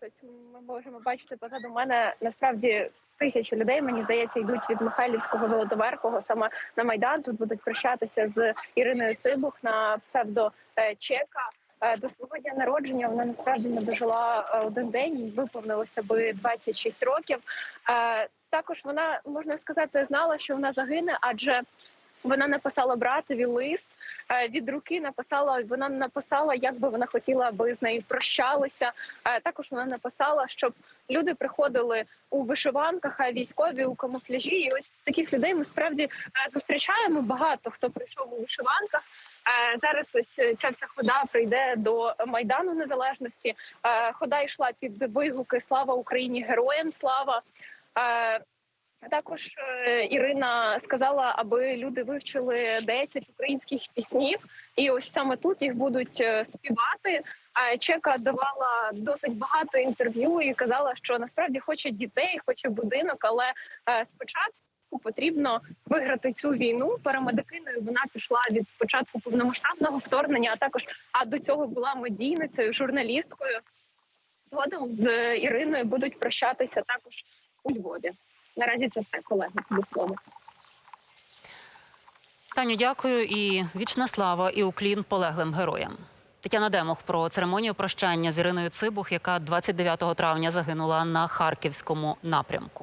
зараз ось ми можемо бачити позаду мене насправді тисячі людей. Мені здається, йдуть від Михайлівського Золотоверхого саме на майдан. Тут будуть прощатися з Іриною Цибух на псевдо е, Чека. Е, До свого дня народження вона насправді не дожила е, один день. Їй виповнилося би 26 років. Також вона можна сказати знала, що вона загине, адже вона написала братові лист від руки. Написала вона написала, як би вона хотіла, аби з нею прощалися. Е, Також вона написала, щоб люди приходили у вишиванках, а військові у камуфляжі. І ось таких людей ми справді е, зустрічаємо. Багато хто прийшов у вишиванках. Е, Зараз ось е, ця вся хода прийде до майдану незалежності. Е, Хода йшла під вигуки Слава Україні! Героям слава! Також е, Ірина сказала, аби люди вивчили 10 українських піснів, і ось саме тут їх будуть е, співати. А Чека давала досить багато інтерв'ю і казала, що насправді хоче дітей, хоче будинок, але е, спочатку потрібно виграти цю війну. Перемедикиною вона пішла від початку повномасштабного вторгнення. А також а до цього була медійницею, журналісткою. Згодом з Іриною будуть прощатися також у Львові. Наразі це все, колеги, до слова. Таню, дякую і вічна слава і уклін полеглим героям. Тетяна Демох про церемонію прощання з Іриною Цибух, яка 29 травня загинула на харківському напрямку.